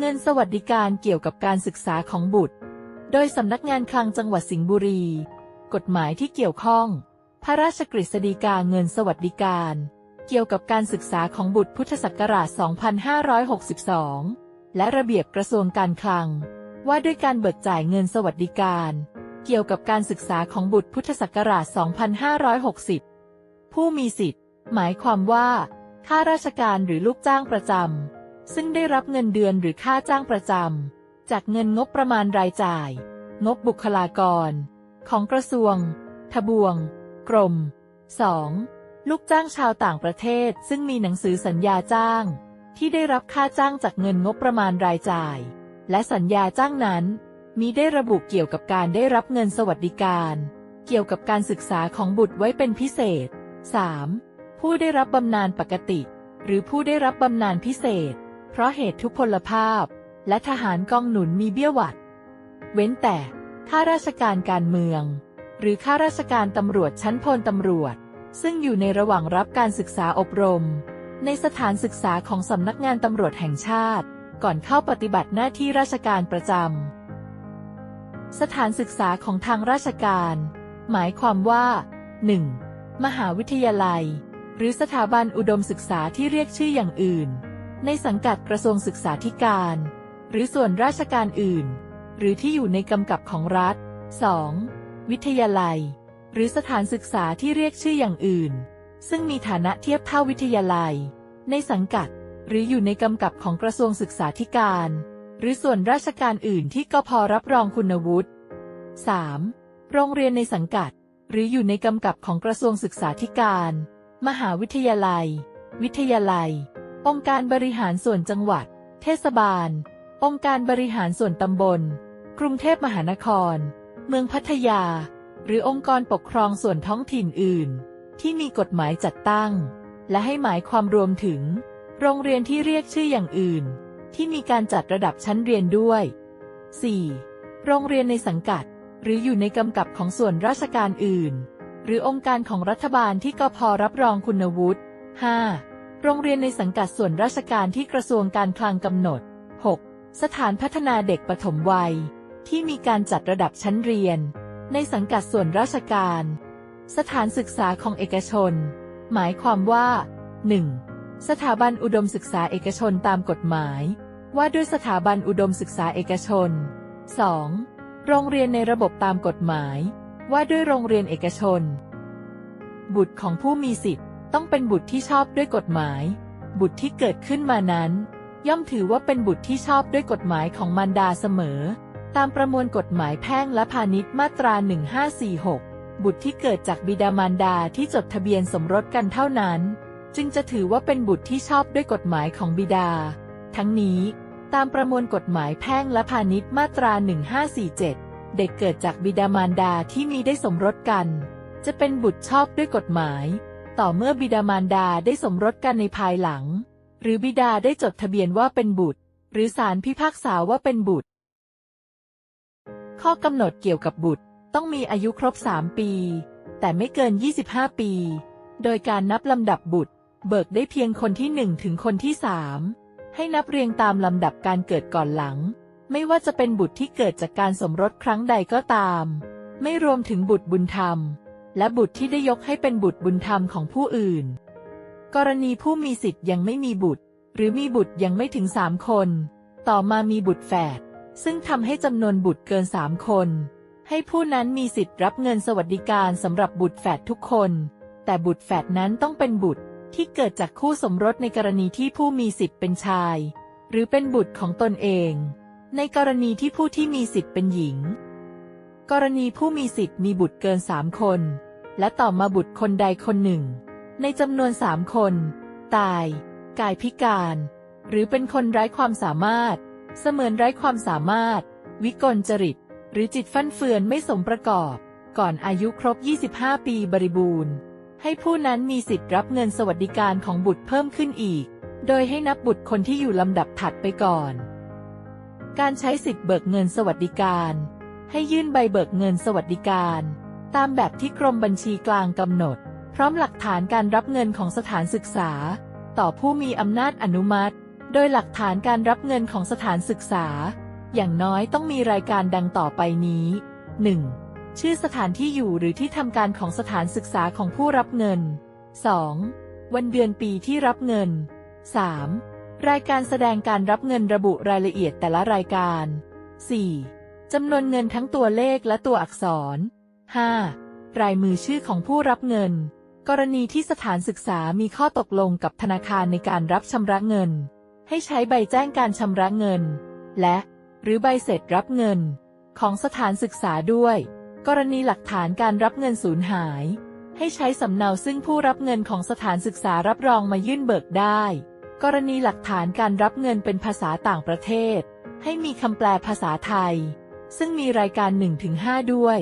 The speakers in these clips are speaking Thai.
เงินสวัสดิการเกี่ยวกับการศึกษาของบุตร โดยสำนักงานคลังจังหวัดสิงห์บุรี กฎหมายที่เกี่ยวข้อง พระราชกฤษฎีกาเงินสวัสดิการ เกี่ยวกับการศึกษาของบุตรพุทธศักราช 2562 และระเบียบกระทรวงการคลัง ว่าด้วยการเบิกจ่ายเงินสวัสดิการ เกี่ยวกับการศึกษาของบุตรพุทธศักราช 2560 ผู้มีสิทธิ์ หมายความว่าข้าราชการหรือลูกจ้างประจำ ซึ่งได้รับเงินเดือนหรือค่าจ้างประจำ จากเงินงบประมาณรายจ่าย งบบุคลากร ของกระทรวง ทบวง กรม 2. ลูกจ้างชาวต่างประเทศซึ่งมีหนังสือสัญญาจ้าง ที่ได้รับค่าจ้างจากเงินงบประมาณรายจ่าย และสัญญาจ้างนั้น มีได้ระบุเกี่ยวกับการได้รับเงินสวัสดิการ เกี่ยวกับการศึกษาของบุตรไว้เป็นพิเศษ 3. ผู้ได้รับบำนาญปกติ หรือผู้ได้รับบำนาญพิเศษ เพราะเหตุทุพพลภาพ และทหารกองหนุนมีเบี้ยหวัด เว้นแต่ข้าราชการการเมือง หรือข้าราชการตำรวจชั้นพลตำรวจ ซึ่งอยู่ในระหว่างรับการศึกษาอบรม ในสถานศึกษาของสำนักงานตำรวจแห่งชาติ ก่อนเข้าปฏิบัติหน้าที่ราชการประจำสถานศึกษาของทางราชการ หมายความว่า 1. มหาวิทยาลัย หรือสถาบันอุดมศึกษาที่เรียกชื่ออย่างอื่น ในสังกัดกระทรวงศึกษาธิการ หรือส่วนราชการอื่น หรือที่อยู่ในกำกับของรัฐ 2. วิทยาลัย หรือสถานศึกษาที่เรียกชื่ออย่างอื่น ซึ่งมีฐานะเทียบเท่าวิทยาลัย ในสังกัด หรืออยู่ในกำกับของกระทรวงศึกษาธิการ หรือส่วนราชการอื่นที่กพรับรองคุณวุฒิ 3. โรงเรียนในสังกัด หรืออยู่ในกำกับของกระทรวงศึกษาธิการ มหาวิทยาลัย วิทยาลัย องค์การบริหารส่วนจังหวัด เทศบาล องค์การบริหารส่วนตำบล กรุงเทพมหานคร เมืองพัทยา หรือองค์กรปกครองส่วนท้องถิ่นอื่น ที่มีกฎหมายจัดตั้ง และให้หมายความรวมถึง โรงเรียนที่เรียกชื่ออย่างอื่น ที่มีการจัดระดับชั้นเรียนด้วย 4. โรงเรียนในสังกัด หรืออยู่ในกำกับของส่วนราชการอื่น หรือองค์การของรัฐบาลที่กพรับรองคุณวุฒิ 5. โรงเรียนในสังกัดส่วนราชการที่กระทรวงการคลังกำหนด 6. สถานพัฒนาเด็กปฐมวัย ที่มีการจัดระดับชั้นเรียน ในสังกัดส่วนราชการ สถานศึกษาของเอกชน หมายความว่า 1. สถาบันอุดมศึกษาเอกชนตามกฎหมาย ว่าด้วยสถาบันอุดมศึกษาเอกชน 2. โรงเรียนในระบบตามกฎหมาย ว่าด้วยโรงเรียนเอกชน บุตรของผู้มีสิทธิ ต้องเป็นบุตรที่ชอบด้วยกฎหมาย บุตรที่เกิดขึ้นมานั้น ย่อมถือว่าเป็นบุตรที่ชอบด้วยกฎหมายของมารดาเสมอ ตามประมวลกฎหมายแพ่งและพาณิชย์มาตรา 1546 บุตรที่เกิดจากบิดามารดาที่จดทะเบียนสมรสกันเท่านั้น จึงจะถือว่าเป็นบุตรที่ชอบด้วยกฎหมายของบิดา ทั้งนี้ตามประมวลกฎหมายแพ่งและพาณิชย์มาตรา 1547 เด็กเกิดจากบิดามารดาที่มีได้สมรสกัน จะเป็นบุตรชอบด้วยกฎหมาย ต่อเมื่อบิดามารดาได้สมรสกันในภายหลัง หรือบิดาได้จดทะเบียนว่าเป็นบุตร หรือศาลพิพากษาว่าเป็นบุตร ข้อกำหนดเกี่ยวกับบุตรต้องมีอายุครบ 3 ปี แต่ไม่เกิน 25 ปี โดยการนับลำดับบุตร เบิกได้เพียงคนที่ 1 ถึงคนที่ 3 ให้นับเรียงตามลำดับการเกิดก่อนหลัง ไม่ว่าจะเป็นบุตรที่เกิดจากการสมรสครั้งใดก็ตาม ไม่รวมถึงบุตรบุญธรรม และบุตรที่ได้ยกให้เป็นบุตรบุญธรรมของผู้อื่น กรณีผู้มีสิทธิ์ยังไม่มีบุตร หรือมีบุตรยังไม่ถึงสามคน ต่อมามีบุตรแฝดซึ่งทำให้จำนวนบุตรเกินสามคน ให้ผู้นั้นมีสิทธิ์รับเงินสวัสดิการสำหรับบุตรแฝดทุกคน แต่บุตรแฝดนั้นต้องเป็นบุตรที่เกิดจากคู่สมรสในกรณีที่ผู้มีสิทธิ์เป็นชาย หรือเป็นบุตรของตนเอง ในกรณีที่ผู้ที่มีสิทธิ์เป็นหญิง กรณีผู้มีสิทธิ์มีบุตรเกินสามคน และต่อมาบุตรคนใดคนหนึ่ง ในจำนวนสามคน ตาย กายพิการ หรือเป็นคนไร้ความสามารถ เสมือนไร้ความสามารถ วิกลจริต หรือจิตฟั่นเฟือนไม่สมประกอบ ก่อนอายุครบ 25 ปีบริบูรณ์ ให้ผู้นั้นมีสิทธิ์รับเงินสวัสดิการของบุตรเพิ่มขึ้นอีก โดยให้นับบุตรคนที่อยู่ลำดับถัดไปก่อน การใช้สิทธิ์เบิกเงินสวัสดิการ ให้ยื่นใบเบิกเงินสวัสดิการ ตามแบบที่กรมบัญชีกลางกำหนด พร้อมหลักฐานการรับเงินของสถานศึกษา ต่อผู้มีอำนาจอนุมัติ โดยหลักฐานการรับเงินของสถานศึกษา อย่างน้อยต้องมีรายการดังต่อไปนี้ 1. ชื่อสถานที่อยู่หรือที่ทำการของสถานศึกษาของผู้รับเงิน 2. วันเดือนปีที่รับเงิน 3. รายการแสดงการรับเงินระบุรายละเอียดแต่ละรายการ 4. จำนวนเงินทั้งตัวเลขและตัวอักษร 5. รายมือชื่อของผู้รับเงิน กรณีที่สถานศึกษามีข้อตกลงกับธนาคารในการรับชำระเงิน ให้ใช้ใบแจ้งการชำระเงิน และ หรือใบเสร็จรับเงิน ของสถานศึกษาด้วย กรณีหลักฐานการรับเงินสูญหาย ให้ใช้สำเนาซึ่งผู้รับเงินของสถานศึกษารับรองมายื่นเบิกได้ กรณีหลักฐานการรับเงินเป็นภาษาต่างประเทศ ให้มีคำแปลภาษาไทย ซึ่งมีรายการ 1-5 ด้วย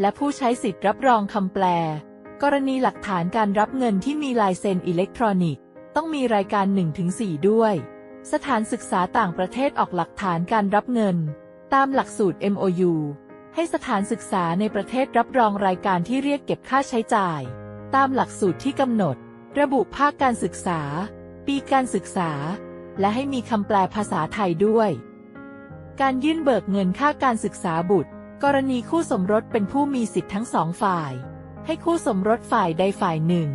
และผู้ใช้สิทธิ์รับรองคำแปล กรณีหลักฐานการรับเงินที่มีลายเซ็นอิเล็กทรอนิกส์ ต้องมีรายการ 1-4 ด้วย สถานศึกษาต่างประเทศออกหลักฐานการรับเงิน ตามหลักสูตร MOU ให้สถานศึกษาในประเทศรับรองรายการที่เรียกเก็บค่าใช้จ่าย ตามหลักสูตรที่กำหนด ระบุภาคการศึกษา ปีการศึกษา และให้มีคำแปลภาษาไทยด้วย การยื่นเบิกเงินค่าการศึกษาบุตร กรณีคู่สมรสเป็นผู้มีสิทธิ์ทั้งสองฝ่าย ให้คู่สมรสฝ่ายใดฝ่ายหนึ่ง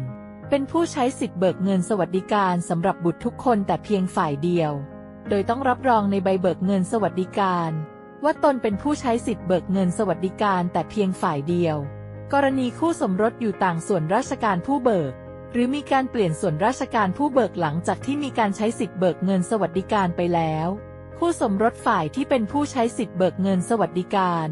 เป็นผู้ใช้สิทธิ์เบิกเงินสวัสดิการสำหรับบุตรทุกคนแต่เพียงฝ่ายเดียว โดยต้องรับรองในใบเบิกเงินสวัสดิการ ว่าตนเป็นผู้ใช้สิทธิ์เบิกเงินสวัสดิการแต่เพียงฝ่ายเดียว กรณีคู่สมรสอยู่ต่างส่วนราชการผู้เบิก หรือมีการเปลี่ยนส่วนราชการผู้เบิกหลังจากที่มีการใช้สิทธิ์เบิกเงินสวัสดิการไปแล้ว คู่สมรสฝ่ายที่เป็นผู้ใช้สิทธิ์เบิกเงินสวัสดิการ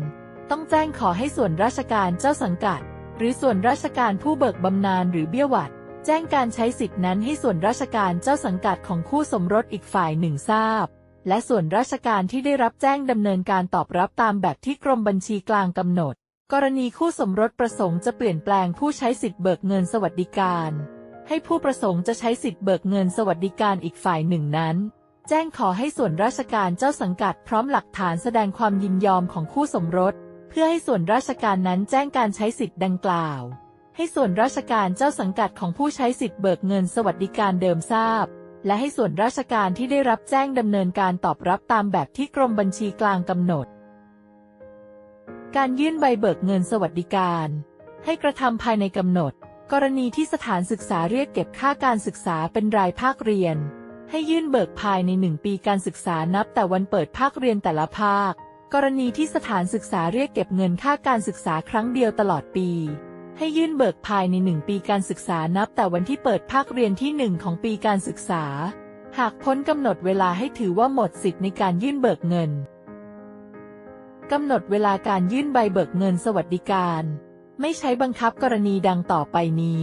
ต้องแจ้งขอให้ส่วนราชการเจ้าสังกัด หรือส่วนราชการผู้เบิกบำนาญหรือเบี้ยหวัด แจ้งการใช้สิทธินั้นให้ส่วนราชการเจ้าสังกัดของคู่สมรสอีกฝ่ายหนึ่งทราบ และส่วนราชการที่ได้รับแจ้งดำเนินการตอบรับตามแบบที่กรมบัญชีกลางกำหนด กรณีคู่สมรสประสงค์จะเปลี่ยนแปลงผู้ใช้สิทธิ์เบิกเงินสวัสดิการ ให้ผู้ประสงค์จะใช้สิทธิ์เบิกเงินสวัสดิการอีกฝ่ายหนึ่งนั้นแจ้งขอให้ส่วนราชการเจ้าสังกัดพร้อมหลักฐานแสดงความยินยอมของคู่สมรส เพื่อให้ส่วนราชการนั้นแจ้งการใช้สิทธิ์ดังกล่าว ให้ส่วนราชการเจ้าสังกัดของผู้ใช้สิทธิ์เบิกเงินสวัสดิการเดิมทราบ และให้ส่วนราชการที่ได้รับแจ้งดำเนินการตอบรับตามแบบที่กรมบัญชีกลางกำหนด การยื่นใบเบิกเงินสวัสดิการ ให้กระทำภายในกำหนด กรณีที่สถานศึกษาเรียกเก็บค่าการศึกษาเป็นรายภาคเรียน ให้ยื่นเบิกภายในหนึ่งปีการศึกษานับแต่วันเปิดภาคเรียนแต่ละภาค กรณีที่สถานศึกษาเรียกเก็บเงินค่าการศึกษาครั้งเดียวตลอดปี ให้ยื่นเบิกภายในหนึ่งปีการศึกษานับแต่วันที่เปิดภาคเรียนที่หนึ่งของปีการศึกษา หากพ้นกำหนดเวลาให้ถือว่าหมดสิทธิ์ในการยื่นเบิกเงินกำหนดเวลาการยื่นใบเบิกเงินสวัสดิการ ไม่ใช้บังคับกรณีดังต่อไปนี้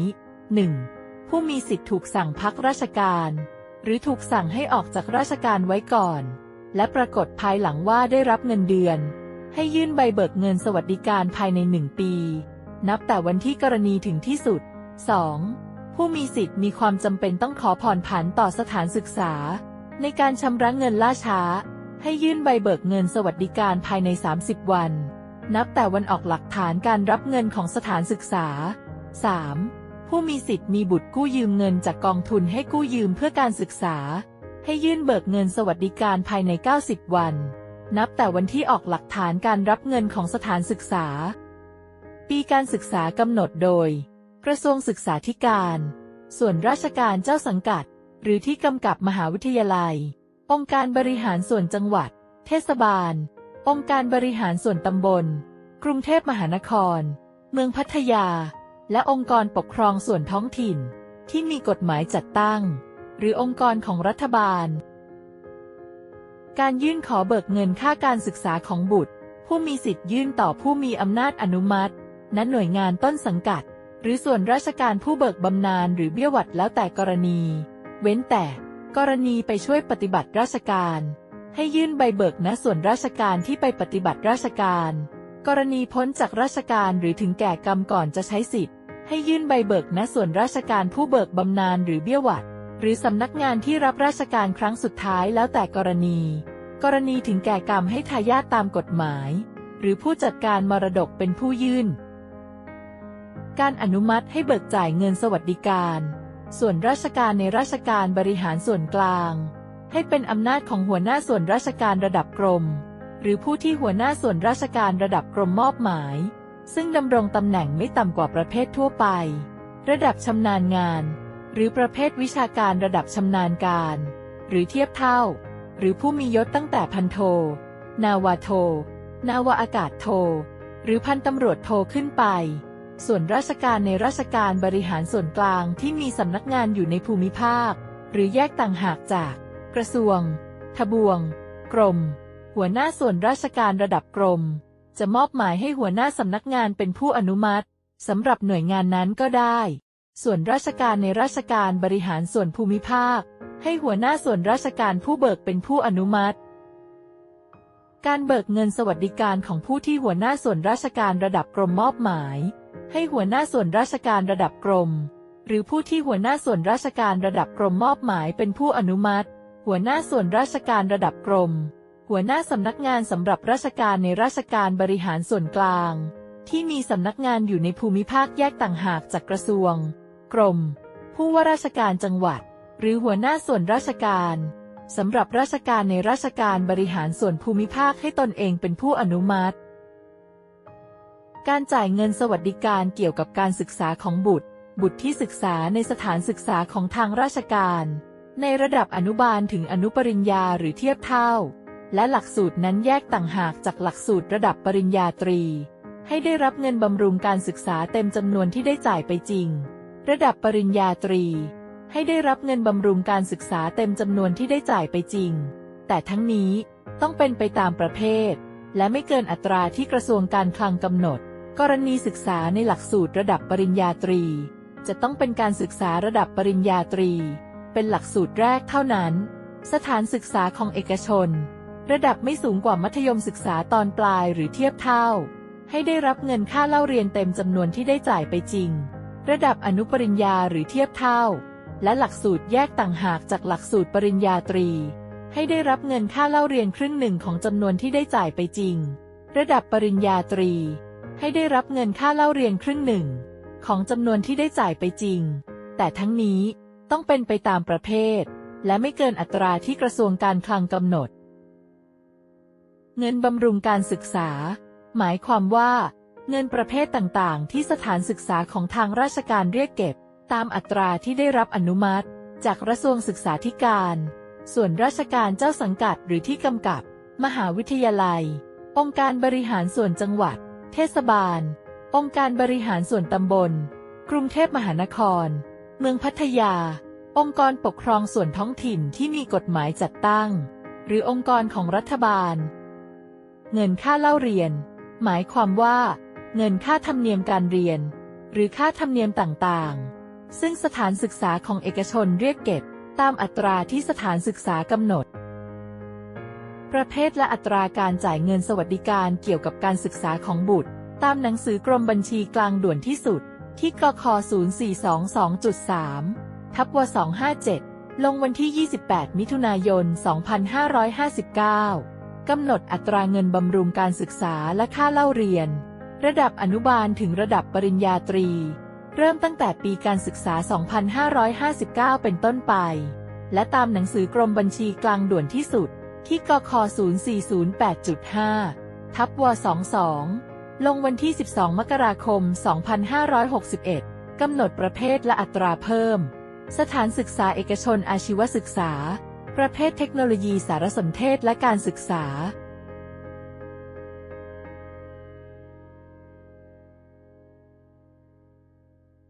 1. ผู้มีสิทธิ์ถูกสั่งพักราชการ หรือถูกสั่งให้ออกจากราชการไว้ก่อน และปรากฏภายหลังว่าได้รับเงินเดือน ให้ยื่นใบเบิกเงินสวัสดิการภายในหนึ่งปี นับแต่วันที่กรณีถึงที่สุด 2. ผู้มีสิทธิ์มีความจำเป็นต้องขอผ่อนผันต่อสถานศึกษา ในการชำระเงินล่าช้า ให้ยื่นใบเบิกเงินสวัสดิการภายใน 30 วัน นับแต่วันออกหลักฐานการรับเงินของสถานศึกษา 3. ผู้มีสิทธิ์มีบุตรกู้ยืมเงินจากกองทุนให้กู้ยืมเพื่อการศึกษา ให้ยื่นเบิกเงินสวัสดิการภายใน 90 วัน นับแต่วันที่ออกหลักฐานการรับเงินของสถานศึกษา ปีการศึกษากำหนดโดย กระทรวงศึกษาธิการ ส่วนราชการเจ้าสังกัด หรือที่กำกับมหาวิทยาลัย องค์การบริหารส่วนจังหวัด เทศบาล องค์การบริหารส่วนตำบล กรุงเทพมหานคร เมืองพัทยา และองค์กรปกครองส่วนท้องถิ่น ที่มีกฎหมายจัดตั้ง หรือองค์กรของรัฐบาล การยื่นขอเบิกเงินค่าการศึกษาของบุตร ผู้มีสิทธิ์ยื่นต่อผู้มีอำนาจอนุมัติณหน่วยงานต้นสังกัด หรือส่วนราชการผู้เบิกบำนาญหรือเบี้ยหวัดแล้วแต่กรณี เว้นแต่ กรณีไปช่วยปฏิบัติราชการ ให้ยื่นใบเบิกณส่วนราชการที่ไปปฏิบัติราชการ กรณีพ้นจากราชการหรือถึงแก่กรรมก่อนจะใช้สิทธิ์ ให้ยื่นใบเบิกณส่วนราชการผู้เบิกบำนาญหรือเบี้ยหวัด หรือสำนักงานที่รับราชการครั้งสุดท้ายแล้วแต่กรณี กรณีถึงแก่กรรมให้ทายาทตามกฎหมาย หรือผู้จัดการมรดกเป็นผู้ยื่น การอนุมัติให้เบิกจ่ายเงินสวัสดิการ ส่วนราชการในราชการบริหารส่วนกลาง ให้เป็นอำนาจของหัวหน้าส่วนราชการระดับกรม หรือผู้ที่หัวหน้าส่วนราชการระดับกรมมอบหมาย ซึ่งดำรงตำแหน่งไม่ต่ำกว่าประเภททั่วไป ระดับชำนาญงาน หรือประเภทวิชาการระดับชำนาญการ หรือเทียบเท่า หรือผู้มียศตั้งแต่พันโท นาวาโท นาวาอากาศโท หรือพันตำรวจโทขึ้นไป ส่วนราชการในราชการบริหารส่วนกลางที่มีสำนักงานอยู่ในภูมิภาค หรือแยกต่างหากจาก กระทรวง ทบวง กรม หัวหน้าส่วนราชการระดับกรม จะมอบหมายให้หัวหน้าสำนักงานเป็นผู้อนุมัติสำหรับหน่วยงานนั้นก็ได้ ส่วนราชการในราชการบริหารส่วนภูมิภาค ให้หัวหน้าส่วนราชการผู้เบิกเป็นผู้อนุมัติ การเบิกเงินสวัสดิการของผู้ที่หัวหน้าส่วนราชการระดับกรมมอบหมาย ให้หัวหน้าส่วนราชการระดับกรม หรือผู้ที่หัวหน้าส่วนราชการระดับกรมมอบหมายเป็นผู้อนุมัติ หัวหน้าส่วนราชการระดับกรม หัวหน้าสำนักงานสำหรับราชการในราชการบริหารส่วนกลาง ที่มีสำนักงานอยู่ในภูมิภาคแยกต่างหากจากกระทรวง กรม ผู้ว่าราชการจังหวัด หรือหัวหน้าส่วนราชการสำหรับราชการในราชการบริหารส่วนภูมิภาคให้ตนเองเป็นผู้อนุมัติ การจ่ายเงินสวัสดิการเกี่ยวกับการศึกษาของบุตร บุตรที่ศึกษาในสถานศึกษาของทางราชการ ในระดับอนุบาลถึงอนุปริญญาหรือเทียบเท่า และหลักสูตรนั้นแยกต่างหากจากหลักสูตรระดับปริญญาตรี ให้ได้รับเงินบำรุงการศึกษาเต็มจำนวนที่ได้จ่ายไปจริง ระดับปริญญาตรี ให้ได้รับเงินบำรุงการศึกษาเต็มจำนวนที่ได้จ่ายไปจริง แต่ทั้งนี้ต้องเป็นไปตามประเภท และไม่เกินอัตราที่กระทรวงการคลังกำหนด กรณีศึกษาในหลักสูตรระดับปริญญาตรี จะต้องเป็นการศึกษาระดับปริญญาตรี เป็นหลักสูตรแรกเท่านั้น สถานศึกษาของเอกชน ระดับไม่สูงกว่ามัธยมศึกษาตอนปลายหรือเทียบเท่า ให้ได้รับเงินค่าเล่าเรียนเต็มจำนวนที่ได้จ่ายไปจริง ระดับอนุปริญญาหรือเทียบเท่า และหลักสูตรแยกต่างหากจากหลักสูตรปริญญาตรี ให้ได้รับเงินค่าเล่าเรียนครึ่งหนึ่งของจำนวนที่ได้จ่ายไปจริง ระดับปริญญาตรี ให้ได้รับเงินค่าเล่าเรียนครึ่งหนึ่งของจำนวนที่ได้จ่ายไปจริง แต่ทั้งนี้ต้องเป็นไปตามประเภท และไม่เกินอัตราที่กระทรวงการคลังกำหนด เงินบำรุงการศึกษา หมายความว่า เงินประเภทต่างๆ ที่สถานศึกษาของทางราชการเรียกเก็บ ตามอัตราที่ได้รับอนุมัติ จากกระทรวงศึกษาธิการ ส่วนราชการเจ้าสังกัดหรือที่กำกับ มหาวิทยาลัย องค์การบริหารส่วนจังหวัด เทศบาล องค์การบริหารส่วนตำบล กรุงเทพมหานคร เมืองพัทยา องค์กรปกครองส่วนท้องถิ่นที่มีกฎหมายจัดตั้ง หรือองค์กรของรัฐบาล เงินค่าเล่าเรียน หมายความว่า เงินค่าธรรมเนียมการเรียน หรือค่าธรรมเนียมต่างๆ ซึ่งสถานศึกษาของเอกชนเรียกเก็บ ตามอัตราที่สถานศึกษากำหนด ประเภทและอัตราการจ่ายเงินสวัสดิการเกี่ยวกับการศึกษาของบุตร ตามหนังสือกรมบัญชีกลางด่วนที่สุด ที่กค0422.3ทับว257 ลงวันที่ 28 มิถุนายน 2559กำหนดอัตราเงินบำรุงการศึกษาและค่าเล่าเรียน ระดับอนุบาลถึงระดับปริญญาตรี เริ่มตั้งแต่ปีการศึกษา 2559 เป็นต้นไป และตามหนังสือกรมบัญชีกลางด่วนที่สุด ที่กค0408.5 ทับว22 ลงวันที่ 12 มกราคม 2561 กำหนดประเภทและอัตราเพิ่ม สถานศึกษาเอกชนอาชีวศึกษา ประเภทเทคโนโลยีสารสนเทศและการศึกษา